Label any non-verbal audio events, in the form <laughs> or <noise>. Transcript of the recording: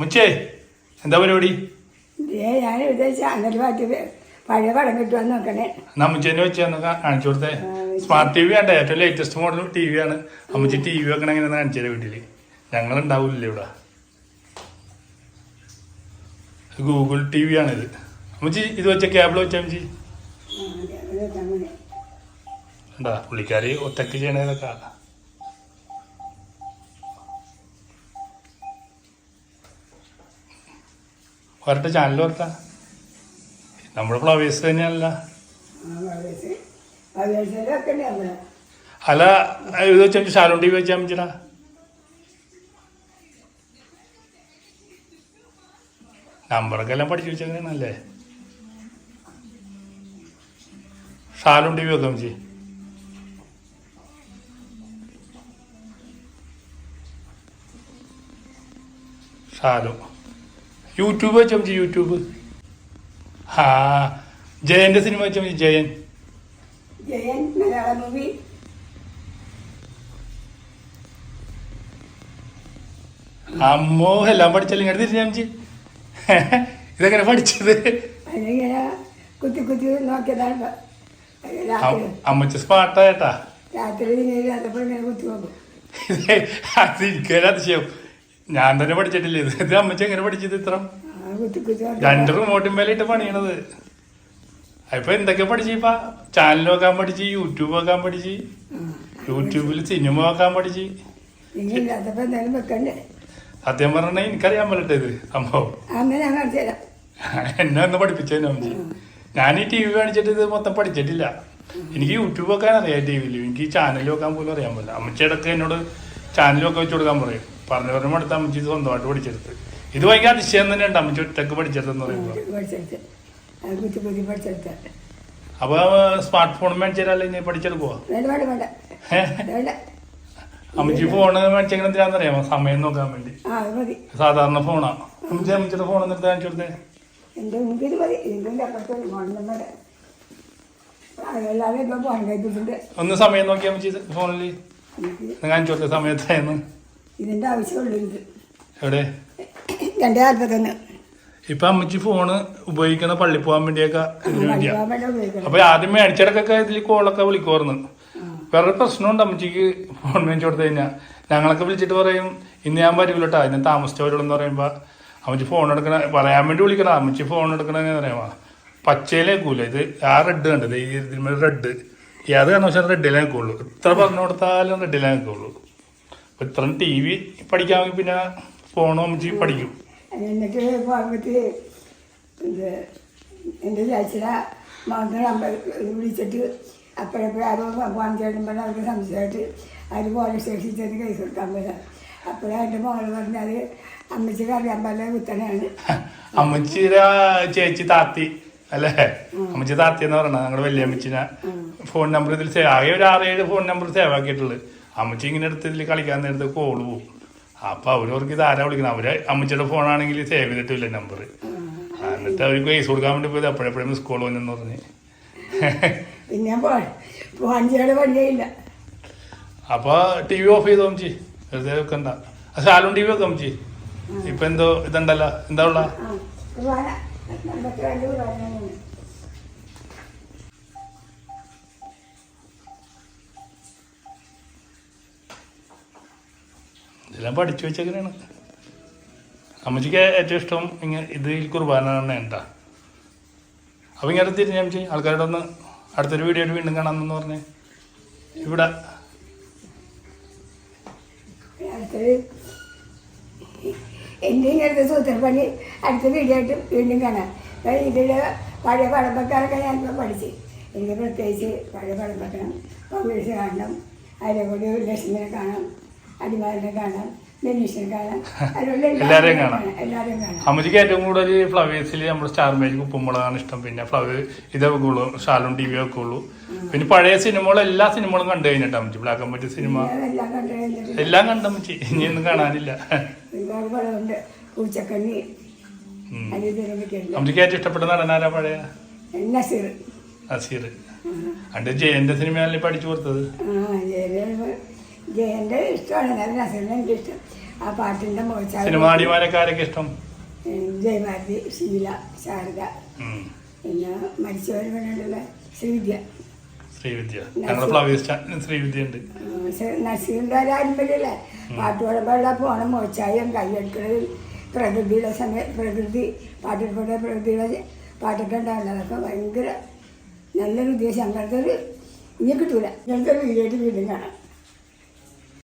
മുച്ചേ എന്താ പരിപാടി? ഞാൻ വിചാരിച്ച പഴയ പടം നോക്കണേ. അമ്മച്ചേനെ വെച്ച് കാണിച്ചു കൊടുത്തേ. സ്മാർട്ട് ടി വി ആണ് ഏറ്റവും ലേറ്റസ്റ്റ് മോഡൽ ടി വി ആണ്. അമ്മച്ചി ടി വി വെക്കണ എങ്ങനെ കാണിച്ചു തരാം വീട്ടിൽ. ഞങ്ങൾ ഉണ്ടാവില്ല ഇവിടെ? ഗൂഗിൾ ടി വി ആണിത്. അമ്മച്ചി ഇത് വെച്ച കേബിൾ വെച്ച അമ്മച്ചി ഉണ്ടാ പുള്ളിക്കാരി ഒറ്റയ്ക്ക് ചെയ്യണതൊക്കെ വരട്ടെ ചാനൽ വരട്ടെ നമ്മുടെ ഫ്ലവേഴ്സ് തന്നെയല്ല. അല്ല ഇത് വെച്ചാൽ ശാലോൺ ടി വി വെച്ചാൽ അമ്മച്ചിടാ നമ്പറൊക്കെ എല്ലാം പഠിച്ചു വെച്ചേക്കണല്ലേ ഷാലോൺ ടി വി വെക്കാം ചേച്ചി? ഷാലു യൂട്യൂബ് വെച്ചാൽ യൂട്യൂബ്. ആ ജയന്റെ സിനിമ വെച്ചാൽ ജയൻ. ജയൻ മലയാള മൂവി അമ്മോ എല്ലാം പഠിച്ചല്ലേ ഇങ്ങനെ തിരിഞ്ഞ അമ്മച്ചി? ഇതെങ്ങനെ പഠിച്ചത്? കുത്തി കുത്തി നോക്കിയതാണ്. രാത്രി സ്മാർട്ടായിട്ടാ രാത്രി കുത്തി നോക്കും. <laughs> അത് അതിശയം. ഞാൻ തന്നെ പഠിച്ചിട്ടില്ല? ഇത് ഇത് അമ്മച്ച എങ്ങനെ പഠിച്ചത് ഇത്ര? രണ്ട് റിമോട്ടും മേലിട്ട് പണിയണത്. ഇപ്പൊ എന്തൊക്കെ പഠിച്ചു ഇപ്പൊ? ചാനൽ നോക്കാൻ പഠിച്ചു യൂട്യൂബ് നോക്കാൻ പഠിച്ചു യൂട്യൂബിൽ സിനിമ നോക്കാൻ പഠിച്ചു. സത്യം പറഞ്ഞ എനിക്കറിയാൻ പറ്റട്ടെ ഇത് സംഭവം. എന്നെ ഒന്ന് പഠിപ്പിച്ചു അമ്മച്ചി? ഞാൻ ഈ ടി വി കാണിച്ചിട്ട് ഇത് മൊത്തം പഠിച്ചിട്ടില്ല. എനിക്ക് യൂട്യൂബ് വെക്കാൻ അറിയാം ടി വിയിൽ എനിക്ക് ചാനൽ വെക്കാൻ പോലും അറിയാൻ പറ്റില്ല. അമ്മച്ചി ഇടയ്ക്ക് എന്നോട് ചാനലൊക്കെ വെച്ച് കൊടുക്കാൻ പറയും. പറഞ്ഞു പറഞ്ഞു അടുത്ത് അമ്മച്ചി ഇത് സ്വന്തമായിട്ട് പഠിച്ചെടുത്ത്. ഇത് ഭയങ്കര അതിശയം തന്നെയുണ്ട് അമ്മച്ചി ഒറ്റയ്ക്ക് പഠിച്ചെടുത്തെന്ന് പറയുമ്പോൾ അപ്പൊ സ്മാർട്ട് ഫോൺ മേടിച്ചാലല്ലേ ഇനി പഠിച്ചെടുക്കുവോ? അമ്മച്ചി ഫോണ് മേടിച്ചെങ്ങനെ എന്തിനാണെന്നറിയാമോ സമയം നോക്കാൻ വേണ്ടി. സാധാരണ ഫോണാ അമ്മച്ചി അമ്മച്ചിയുടെ ഫോൺ എന്നിട്ട് കാണിച്ചു കൊടുത്തേ. ഒന്ന് സമയം നോക്കിയാ അമ്മച്ചി ഫോണിൽ കാണിച്ചു കൊടുത്തേ സമയത്തായിരുന്നു ഇതിന്റെ ആവശ്യമുള്ളൂ ഇത് എവിടെ? രണ്ട് നാൽപ്പത്തൊന്ന് ഇപ്പൊ അമ്മച്ചി ഫോണ് ഉപയോഗിക്കണ പള്ളി പോകാൻ വേണ്ടിയൊക്കെ ഇതിനു വേണ്ടിയാ. അപ്പൊ ആദ്യം മേടിച്ചിടക്കൊക്കെ ഇതിൽ കോളൊക്കെ വിളിക്കുമായിരുന്നു വേറൊരു പ്രശ്നമുണ്ട് അമ്മച്ചിക്ക് ഫോൺ മേടിച്ചു കൊടുത്തു കഴിഞ്ഞാൽ ഞങ്ങളൊക്കെ വിളിച്ചിട്ട് പറയും ഇന്ന് ഞാൻ വരില്ലട്ടാ ഇന്ന് താമസിച്ചവരുള്ളെന്ന് വരുള്ളൂ എന്ന് പറയുമ്പോ അമ്മച്ചി ഫോൺ എടുക്കണ പറയാൻ വേണ്ടി വിളിക്കണം അമ്മച്ചി ഫോൺ എടുക്കണെന്ന് പറയാമോ പച്ചയിലേക്കൂല ഇത് ആ റെഡ് കണ്ടത് ഈ ഇതിന്മേൽ റെഡ് ഏത് കാരണവശാലും റെഡിലേ നിൽക്കുള്ളൂ ഇത്ര പറഞ്ഞു കൊടുത്താലും റെഡിലേ നിൽക്കുള്ളൂ അപ്പൊ ഇത്രയും ടി വി പഠിക്കാമെങ്കിൽ പിന്നെ ഫോണോ പഠിക്കും. എന്നിട്ട് ഇത് എന്റെ ചാച്ചിയുടെ മകൻ വിളിച്ചിട്ട് അപ്പോഴപ്പോഴും ആരോ പോകാൻ ചേട്ടുമ്പോൾ അവർക്ക് സംശയമായിട്ട് അവർ പോലീസ് സ്റ്റേഷനിൽ ചെന്ന് കേസ് കൊടുക്കാൻ പറ്റാം അപ്പോഴാണ് എന്റെ മകൾ പറഞ്ഞത് അമ്മച്ചിക്ക് അറിയാൻ പല കുത്തനെയാണ്. അമ്മച്ചിയുടെ ചേച്ചി താത്തി അല്ലേ? അമ്മച്ചി താത്തി എന്ന് പറയണ ഞങ്ങളുടെ വലിയ അമ്മച്ചിനെ ഫോൺ നമ്പർ ഇതിൽ സേവ് ആകെ ഒരു ആറേഴ് ഫോൺ നമ്പർ സേവ് ആക്കിയിട്ടുള്ളത് അമ്മച്ചി ഇങ്ങനെ എടുത്ത് ഇതിൽ കളിക്കാൻ നേരത്തെ കോൾ പോകും അപ്പൊ അവരവർക്ക് ഇത് ആരാ വിളിക്കണം? അവരെ അമ്മച്ചിയുടെ ഫോണാണെങ്കിൽ സേവ് ചെയ്തിട്ടില്ല നമ്പർ എന്നിട്ട് അവർക്ക് കേസ് കൊടുക്കാൻ വേണ്ടി പോയത് അപ്പോഴെപ്പോഴും മിസ് കോൾ വന്നെന്ന് പറഞ്ഞ്. പിന്നെ പോ പോകാൻ ചെയ്യാൻ വഴിയില്ല അപ്പൊ ടി വി ഓഫ് ചെയ്തോ അമ്മച്ചി? വെറുതെ വെക്കണ്ട. ശാലും ടി വി വെക്കാം അമ്മച്ചി? ഇപ്പൊ എന്തോ ഇതുണ്ടല്ലോ. എന്താ ഉള്ള? ഇതെല്ലാം പഠിച്ചു വെച്ചങ്ങനെയാണ് അമ്മച്ചിക്ക് ഏറ്റവും ഇഷ്ടം ഇങ്ങനെ ഇത് ഈ കുർബാന തന്നെ എന്താ? അപ്പം ഇങ്ങനെ തിരിഞ്ഞ അമ്മച്ചി ആൾക്കാരോട് ഒന്ന് അടുത്തൊരു വീഡിയോ ആയിട്ട് വീണ്ടും കാണാമെന്ന് പറഞ്ഞേ. ഇവിടെ. എന്റെ ഇങ്ങനത്തെ സൂത്രപ്പണി അടുത്ത വീഡിയോ ആയിട്ട് വീണ്ടും കാണാം. ഇതിൽ പഴയ പടമ്പക്കാരൊക്കെ ഞാനിപ്പോൾ പഠിച്ച്. എനിക്ക് പ്രത്യേകിച്ച് പഴയ പടമ്പക്കണം കോൺഗ്രസ് കാണണം. അതിനെക്കൂടി ലക്ഷ്മിനെ കാണാം അടിമാലിനെ കാണാം ബെനീഷിനെ കാണാം <laughs> എല്ലാവരെയും കാണാം. എല്ലാവരെയും കാണാം. അമ്മച്ചിക്ക് ഏറ്റവും കൂടുതൽ ഫ്ലവേഴ്സിൽ നമ്മുടെ സ്റ്റാർ മേജിക് ഉപ്പുമുളകാണ് ഇഷ്ടം. പിന്നെ ഫ്ലവർ ഇതേ വെക്കുള്ളൂ ഷാലും ടി വി വെക്കുള്ളൂ. പിന്നെ പഴയ സിനിമകളും എല്ലാ സിനിമകളും കണ്ടു കഴിഞ്ഞിട്ട് അമ്മച്ചി. ബ്ലാക്ക് ആൻഡ് വൈറ്റ് സിനിമ. എല്ലാം കണ്ടു അമ്മച്ചി. ഇനിയൊന്നും കാണാനില്ല. പൂച്ചക്കണ്ണി. അമ്മച്ചിക്ക് ഏറ്റവും ഇഷ്ടപ്പെട്ട നടനാരാ പഴയ? നസീർ. നസീർ. അണ്ട് ജയന്റെ സിനിമയല്ലേ പഠിച്ചു കൊടുത്തത്. ജയന്റെ ഇഷ്ടമാണ്. എന്നാലും നസീറിനെ എനിക്കിഷ്ടം ആ പാട്ടിന്റെ ഇഷ്ടം? ജയഭാരതി ശീല ശാരദ. പിന്നെ മരിച്ചവർ ശ്രീവിദ്യ. ശ്രീവിദ്യ. ഞങ്ങളുടെ ഫ്ലവേഴ്സ് ചാനൽ ശ്രീവിദ്യ ഉണ്ട് നസീറിന്റെ ആരംഭല്ലേ പാട്ട് പാടുമ്പോഴുള്ള പോണ മോച്ചായും കൈയെടുക്കുന്നത് പ്രകൃതിയുടെ സമയ പ്രകൃതി പാട്ടിൽക്കൂടെ പ്രകൃതിയുടെ പാട്ടൊക്കെ ഉണ്ടാവില്ല അതൊക്കെ ഭയങ്കര നല്ലൊരു ഉദ്ദേശം. അങ്ങനത്തെ ഒരു ഇനി കിട്ടൂല. ഇങ്ങനത്തെ ഒരു വീഡിയോ വീണ്ടും കാണാം.